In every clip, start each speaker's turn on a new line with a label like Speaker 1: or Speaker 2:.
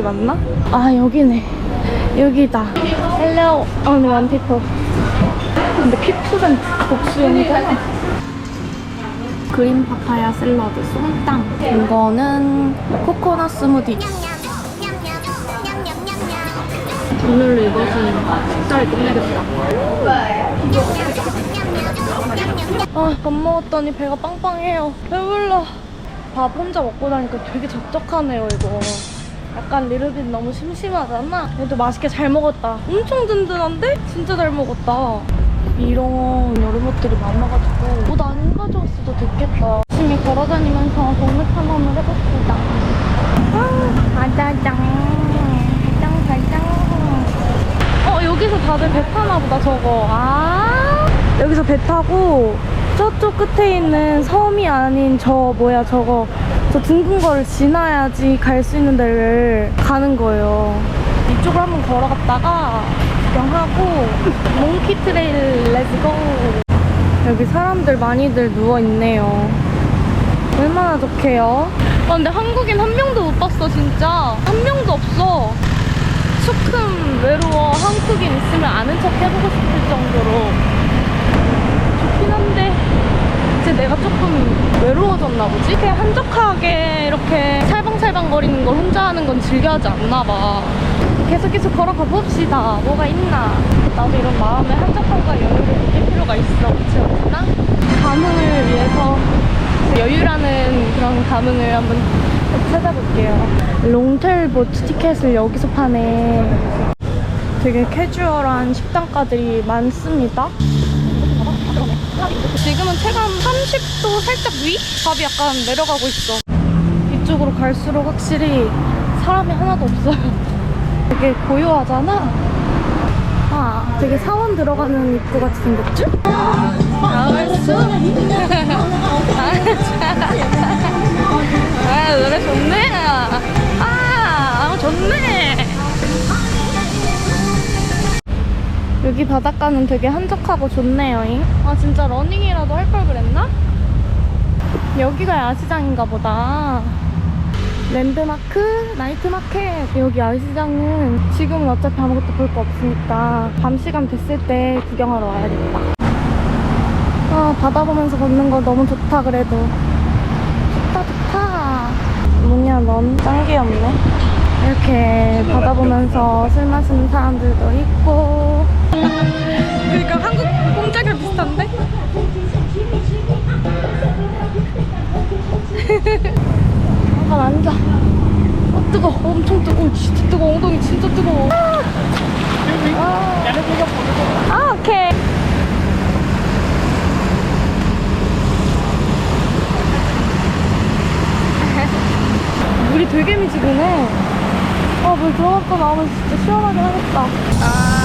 Speaker 1: 저기 맞나? 아 여기네. 여기다. Hello, only. 근데 피프는 복수용이잖아. 그린 파파야 샐러드 솜땅. 이거는 코코넛 스무디. 오늘로 이것은 식사를 끝내겠다. 아, 밥 먹었더니 배가 빵빵해요. 배불러. 밥 혼자 먹고 나니까 되게 적적하네요, 이거. 약간 리르빗 너무 심심하잖아? 그래도 맛있게 잘 먹었다. 엄청 든든한데? 진짜 잘 먹었다. 이런 여름 옷들이 많아가지고 옷 안 가져왔어도 됐겠다. 열심히 걸어다니면서 동물 탐험을 해봅시다. 아, 가자장. 가장, 가장. 어, 여기서 다들 배 타나 보다, 저거. 아, 여기서 배 타고 저쪽 끝에 있는 섬이 아닌 저, 뭐야, 저거. 저 둥근 거를 지나야지 갈 수 있는 데를 가는 거예요. 이쪽으로 한번 걸어갔다가 구경하고 몽키 트레일 렛츠고 여기 사람들 많이들 누워있네요. 얼마나 좋게요? 아, 근데 한국인 한 명도 못 봤어, 진짜. 한 명도 없어. 조금 외로워. 한국인 있으면 아는 척 해보고 싶을 정도로. 좋긴 한데, 이제 내가 조금 외로워졌나 보지? 그냥 한적하게 이렇게 살방살방 거리는 걸 혼자 하는 건 즐겨하지 않나 봐. 계속 계속 걸어가 봅시다. 뭐가 있나? 나도 이런 마음의 한적함과 여유를 느낄 필요가 있어. 그치, 없나? 감흥을 위해서 여유라는 그런 감흥을 한번 찾아볼게요. 롱테일 보트 티켓을 여기서 파네. 되게 캐주얼한 식당가들이 많습니다. 지금은 체감 30도 살짝 위? 밥이 약간 내려가고 있어. 이쪽으로 갈수록 확실히 사람이 하나도 없어요. 되게 고요하잖아? 아, 되게 사원 들어가는 입구 같이 생겼죠? 나올수? 아, 노래 좋네. 아, 아, 좋네. 여기 바닷가는 되게 한적하고 좋네요. 잉? 아, 진짜 러닝이라도 할 걸 그랬나? 여기가 야시장인가 보다. 랜드마크, 나이트마켓. 여기 야시장은 지금은 어차피 아무것도 볼 거 없으니까 밤 시간 됐을 때 구경하러 와야겠다. 아, 바다 보면서 걷는 거 너무 좋다, 그래도. 좋다, 좋다. 뭐냐, 넌 짱 귀엽네. 이렇게 바다 보면서 술 마시는 사람들도 있고. 들어갔다 나오면 진짜 시원하긴 하겠다.
Speaker 2: Ah,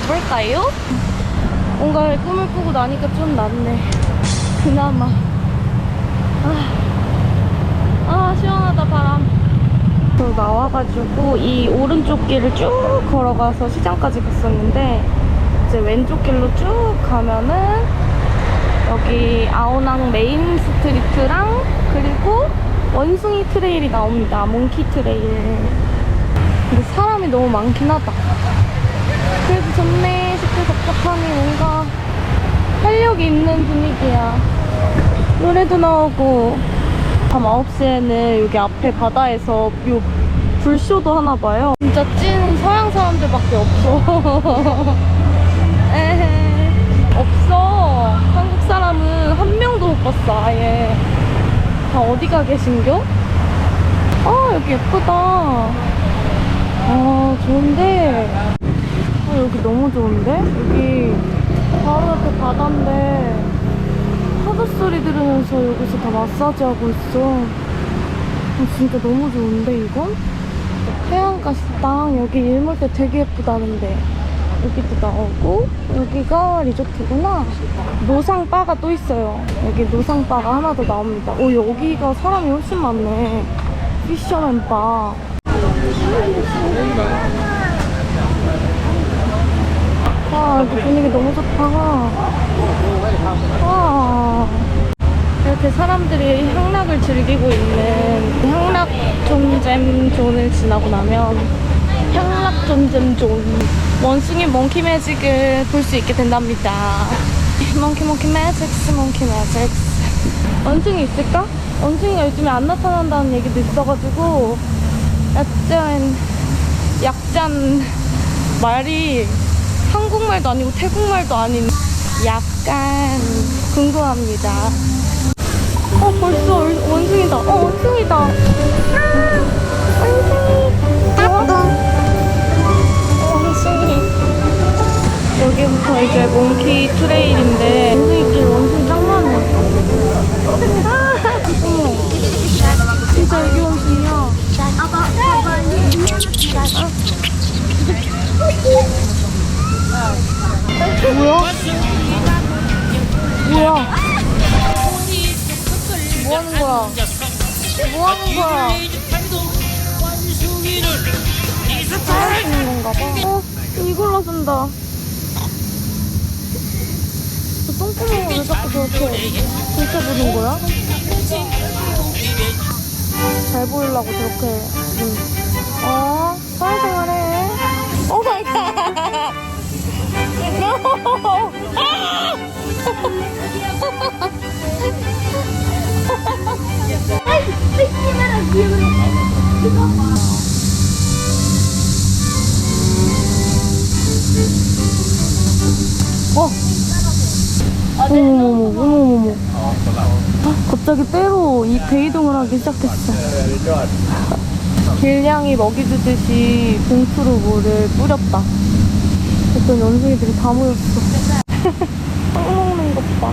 Speaker 1: 거닐어 볼까요? 뭔가 꿈을 꾸고 나니까 좀 낫네. 그나마. 아, 아 시원하다 바람. 저 나와가지고 이 오른쪽 길을 쭉 걸어가서 시장까지 갔었는데 이제 왼쪽 길로 쭉 가면은 여기 아오낭 메인 스트리트랑 그리고 원숭이 트레일이 나옵니다. 몽키 트레일. 근데 사람이 너무 많긴 하다. 그래도 좋네. 쉽게 접촉하니 뭔가 활력이 있는 분위기야. 노래도 나오고 밤 9시에는 여기 앞에 바다에서 요 불쇼도 하나 봐요. 진짜 찐 서양 사람들밖에 없어. 에헤. 없어. 한국 사람은 한 명도 못 봤어, 아예. 다 어디 가 계신겨? 아, 여기 예쁘다. 아, 좋은데. 아, 여기 너무 좋은데? 여기 바로 옆에 바다인데 파도 소리 들으면서 여기서 다 마사지 하고 있어. 아, 진짜 너무 좋은데, 이건? 해안가 식당 여기 일몰 때 되게 예쁘다는데 여기도 나오고 여기가 리조트구나 노상바가 또 있어요 여기 노상바가 하나 더 나옵니다 오 여기가 사람이 훨씬 많네 피셔맨 바 와, 여기 분위기 너무 좋다. 와. 이렇게 사람들이 향락을 즐기고 있는 향락 존잼 존을 지나고 나면 향락 존잼 존 원숭이 몽키 매직을 볼 수 있게 된답니다. 몽키 몽키 매직스 몽키 매직스 원숭이 있을까? 원숭이가 요즘에 안 나타난다는 얘기도 있어가지고 약간 약간 말이 한국말도 아니고 태국말도 아닌 약간 궁금합니다. 어 벌써 원- 원숭이다. 어 원숭이다. 아, 원숭이. 어, 원숭이. 여기부터 이제 몽키 트레일인데 원숭이길 원숭이 짱 많아. 아, 어머. 진짜 여기 원숭이야. 뭐야? 뭐야? 뭐 하는 거야? 뭐 하는 거야? 싸우는 건가 봐. 어, 이걸로 쓴다. 저 똥구멍을 왜 자꾸 저렇게 들춰보는 거야? 잘 보이려고 저렇게. 음. 어, 사회생활해. 어. 어머머머, 어머머머. 아, 갑자기 때로 이 대이동을 하기 시작했어. 길냥이 먹이 주듯이 봉투로 뭐를 뿌렸다. 그랬더니 원숭이들이 다 모였어. 빵 먹는 것 봐.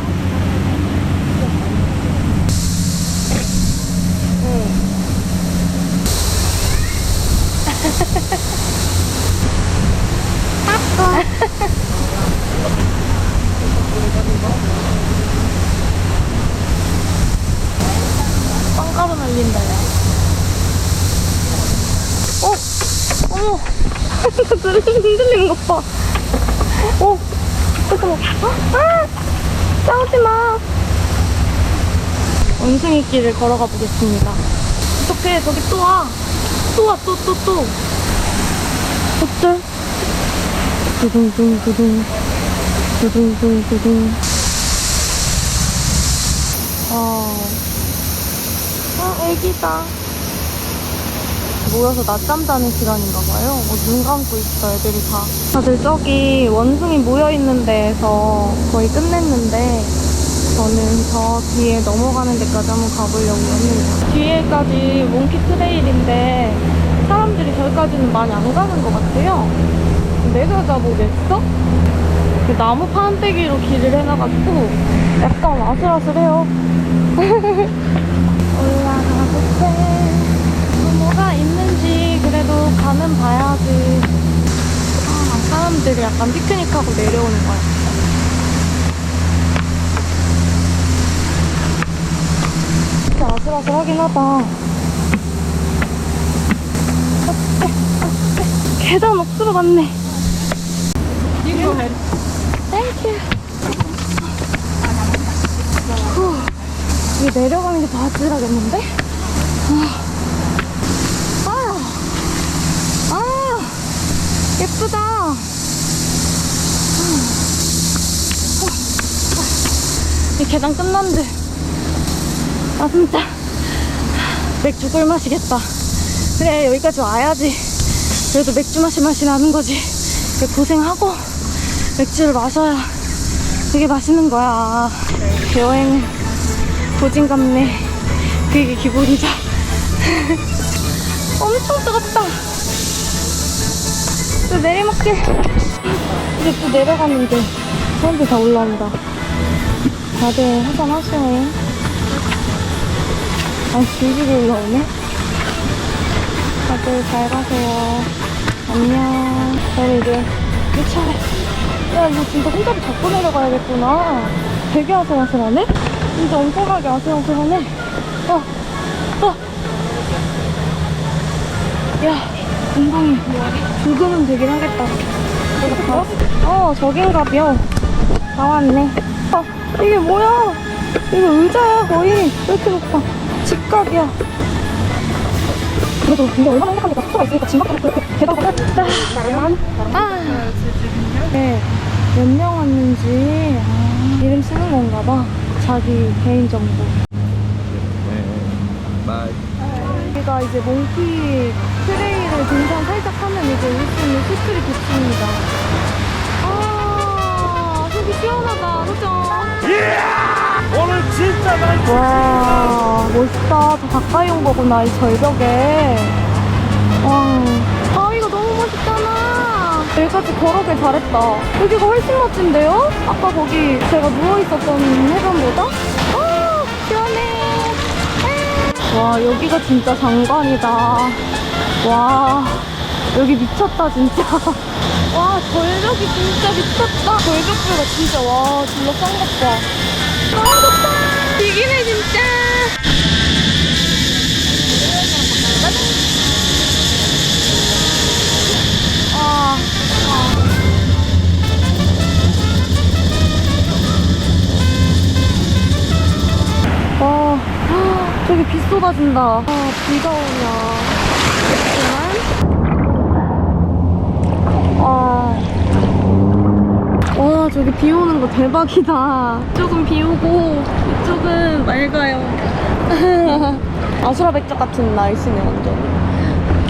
Speaker 1: 응. 빵가루 날린다, 야. 어? 어머. 나 흔들리는 것 봐. 어? 잠깐만. 아! 아! 싸우지 마. 원숭이 길을 걸어가 보겠습니다. 어떡해, 저기 또 와. 또 와, 또, 또, 또. 어쩔? 두둥둥, 두둥. 두둥둥, 두둥. 아. 아, 애기다. 모여서 낮잠 자는 시간인가 봐요. 어, 눈 감고 있어, 애들이 다. 다들 저기 원숭이 모여있는 데에서 거의 끝냈는데, 저는 저 뒤에 넘어가는 데까지 한번 가보려고 합니다. 뒤에까지 몽키 트레일인데, 사람들이 저기까지는 많이 안 가는 것 같아요. 내가 가보겠어? 그 나무 판때기로 길을 해놔가지고, 약간 아슬아슬해요. 올라가볼게. 뭐가 있는 가면 봐야지. 아, 사람들이 약간 피크닉하고 내려오는 거야. 진짜 아슬아슬하긴 하다. 어때? 어때? 계단 억수로 많네. 땡큐. 후, 이게 내려가는 게더 아찔하겠는데? 아, 아, 아 예쁘다. 이 계단 끝난데. 아, 진짜. 맥주 꿀 마시겠다. 그래, 여기까지 와야지. 그래도 맥주 마시 맛이 나는 거지. 고생하고 맥주를 마셔야 되게 맛있는 거야. 여행 고진감래. 그게 기본이죠. 엄청 뜨겁다. 또 내리막길. 이제 또 내려가는데 사람들 다 올라온다. 다들 해산하시네. 아, 줄줄이 올라오네. 다들 잘 가세요. 안녕. 저는 이제 이 차례. 야, 이거 진짜 혼자로 잡고 내려가야겠구나. 되게 아슬아슬하네? 진짜 엄청나게 아슬아슬하네. 어, 어. 야, 엉덩이. 조금은 되긴 하겠다. 어, 어 저긴가벼. 다 왔네. 어, 이게 뭐야? 이거 의자야, 거의. 왜 이렇게 높아? 집값이야. 그래도 근데 얼마나 행복합니까? 숙소가 있으니까 짐 밖에 그렇게 계단을 아, 네. 몇 명 왔는지 아, 이름 쓰는 건가 봐. 자기 개인정보. 여기가 이제 몽키 트레이를 등산 살짝 하면 이제 올수 있는 시스리 비치입니다. 시원하다, 그죠?
Speaker 2: 오늘 진짜 많이
Speaker 1: 와, 멋있다. 더 가까이 온 거구나, 이 절벽에. 와, 바위가 너무 멋있잖아. 여기까지 걸어길 잘했다. 여기가 훨씬 멋진데요? 아까 거기 제가 누워있었던 해변보다? 아, 시원해. 와, 여기가 진짜 장관이다. 와, 여기 미쳤다, 진짜. 와, 절벽이 진짜 미쳤다. 절벽뷰가 진짜, 와, 봐. 너무 좋다. 이기네, 진짜. 아, 아. 와, 저기 비 쏟아진다. 아, 비가 오냐. 그렇지만. 아. 와, 저기 비 오는 거 대박이다. 이쪽은 비 오고, 이쪽은 맑아요. 아수라 백작 같은 날씨네, 완전.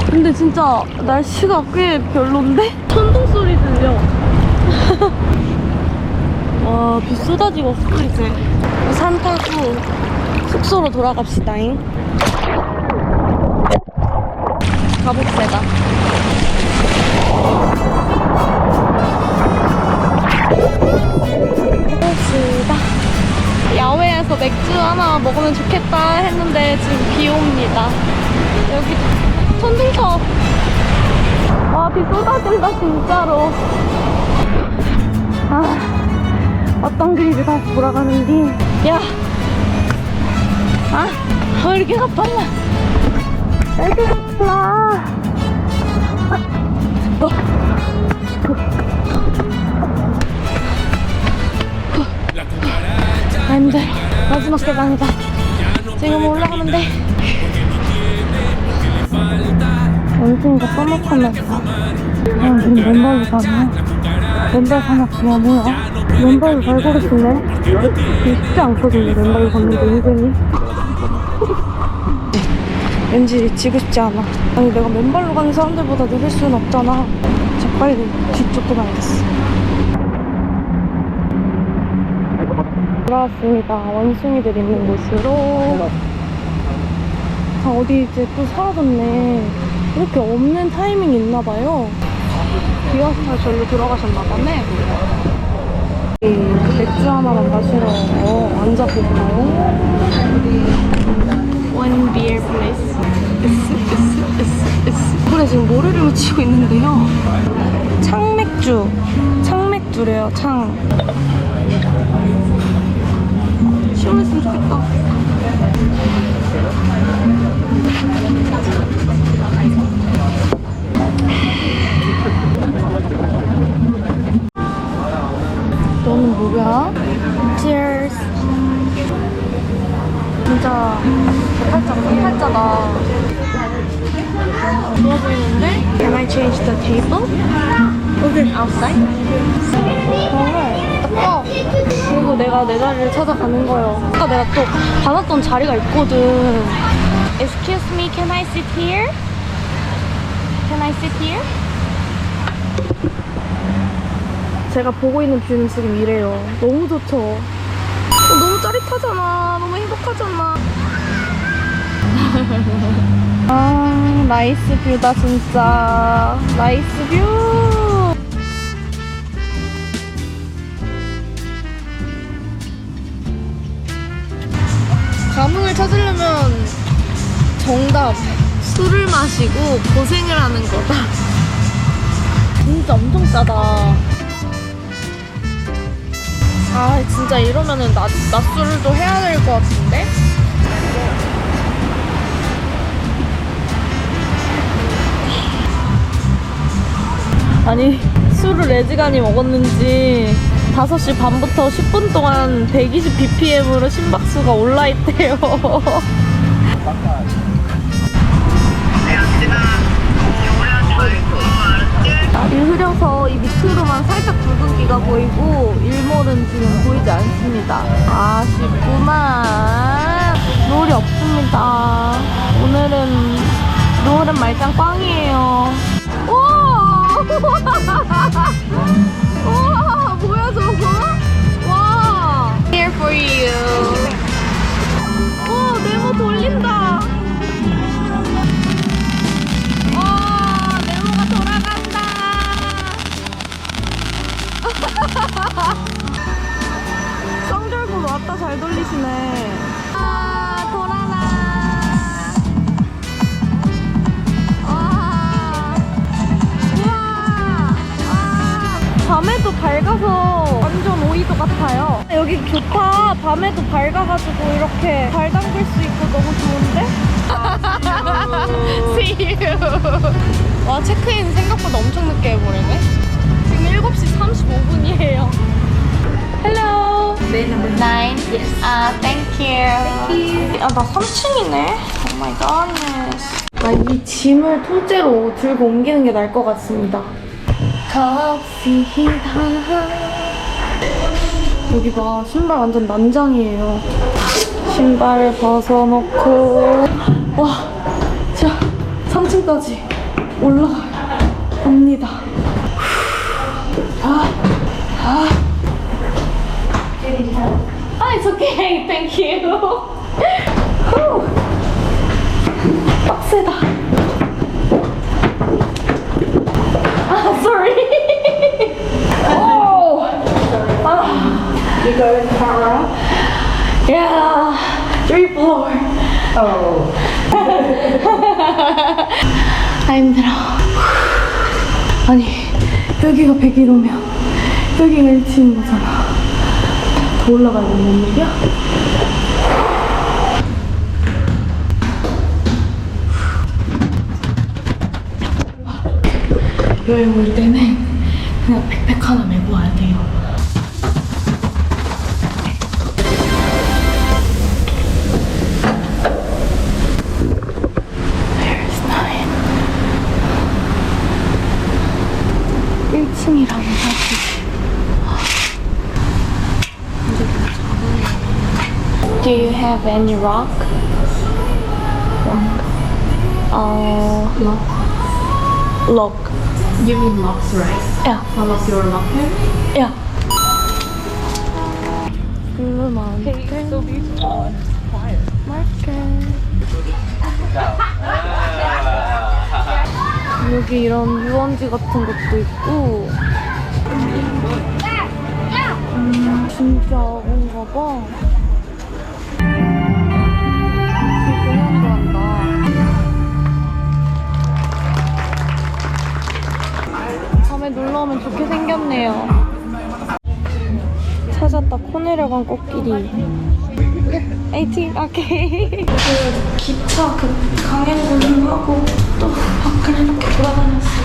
Speaker 1: 근데 진짜 날씨가 꽤 별론데? 천둥 소리 들려. 와, 비 쏟아지고 있어, 이제. 산 타고 숙소로 돌아갑시다잉. 가봅시다. 비 옵니다. 여기 천둥쳐. 와, 비 쏟아진다, 진짜로. 아, 어떤 길이 다시 돌아가는지. 야! 아, 왜 이렇게 가빨라? 왜 이렇게 가빨라? 어. 아, 힘들어. 마지막 계단이다. 지금 올라가면 돼. 원숭이가 써먹하면서 아, 우리 맨발로 가네. 맨발 산악이야, 뭐야? 맨발로 잘 걸으시네? 쉽지 않거든요, 맨발로 걷는 게 은근히. 왠지 지고 싶지 않아. 아니, 내가 맨발로 가는 사람들보다 느릴 수는 없잖아. 재빨리 뒤쫓고 가야겠어. 돌아왔습니다. 원숭이들 있는 곳으로. 아, 어디 이제 또 사라졌네. 이렇게 없는 타이밍이 있나 봐요. 비 와서 다시 절로 들어가셨나 보네. 이 맥주 하나만 마시러 어, 앉아볼까요? One beer please. 덕분에 지금 모래를 묻히고 있는데요. 창맥주. 창맥주래요, 창. 시원했으면 좋겠다. 뭐야? Cheers. 진짜 팔자가 팔자다. 좋아 보이는데? Can I change the table? Okay. Outside? 그러면 딱 그리고 내가 내 자리를 찾아가는 거예요. 아까 내가 또 받았던 자리가 있거든. Excuse me, can I sit here? Can I sit here? 제가 보고 있는 뷰는 지금 이래요. 너무 좋죠? 어, 너무 짜릿하잖아. 너무 행복하잖아. 아, 나이스 뷰다, 진짜. 나이스 뷰. 감흥을 찾으려면 정답. 술을 마시고 고생을 하는 거다. 진짜 엄청 짜다. 아 진짜 이러면은 낮, 낮술도 해야 될 것 같은데? 아니 술을 4시간이 먹었는지 5시 반부터 10분 동안 120bpm으로 심박수가 올라있대요 날이 흐려서 이 밑으로만 살짝 붉은기가 보이고 일몰은 지금 보이지 않습니다. 아쉽구만. 노을이 없습니다. 오늘은 노을은 말짱 꽝이에요. 우와! 우와! 뭐야 저거? 와! Here for you. 쌍절곤 왔다 잘 돌리시네. 아 돌아라. 와. 우와. 아. 밤에도 밝아서 완전 오이도 같아요. 여기 좋다. 밤에도 밝아가지고 이렇게 발 담글 수 있고 너무 좋은데? See you. 와 체크인 생각보다 엄청 늦게 해버리네. 지금 7시 35분이에요. Hello.
Speaker 3: Bed number nine. Yes.
Speaker 1: 아, thank you. Thank you. 아, 나 3층이네. Oh my goodness. 나이 짐을 통째로 들고 옮기는 게 나을 것 같습니다. 커피다. 여기 봐, 신발 완전 난장이에요. 신발 벗어놓고. 와, 자, 3층까지 올라갑니다. 아, 아. Oh, it's okay. Thank you. 후. 빡세다. 아, sorry. oh. 아.
Speaker 3: You go in camera.
Speaker 1: Yeah. Three floor.
Speaker 3: Oh.
Speaker 1: 아, 힘들어. 아니, 여기가 101호면 여기가 1층인 거잖아. 더 올라가야 되는 얘기야? 여행 올 때는 그냥 백팩 하나 메고 와야 돼요. Do you have any rock? Uh, lock. Lock.
Speaker 3: You mean locks, right?
Speaker 1: Yeah.
Speaker 3: Unlock your locker.
Speaker 1: Yeah. 글루만. Okay, so beautiful. Market. 여기 이런 유원지 같은 것도 있고. 음, 진짜 뭔가 봐. 다음에 놀러 오면 좋게 생겼네요. 찾았다 코네르관 꽃길이. 에이팅 오케이. 그 기차 그 강행 구경하고 또 밖을 이렇게 돌아다녔어요.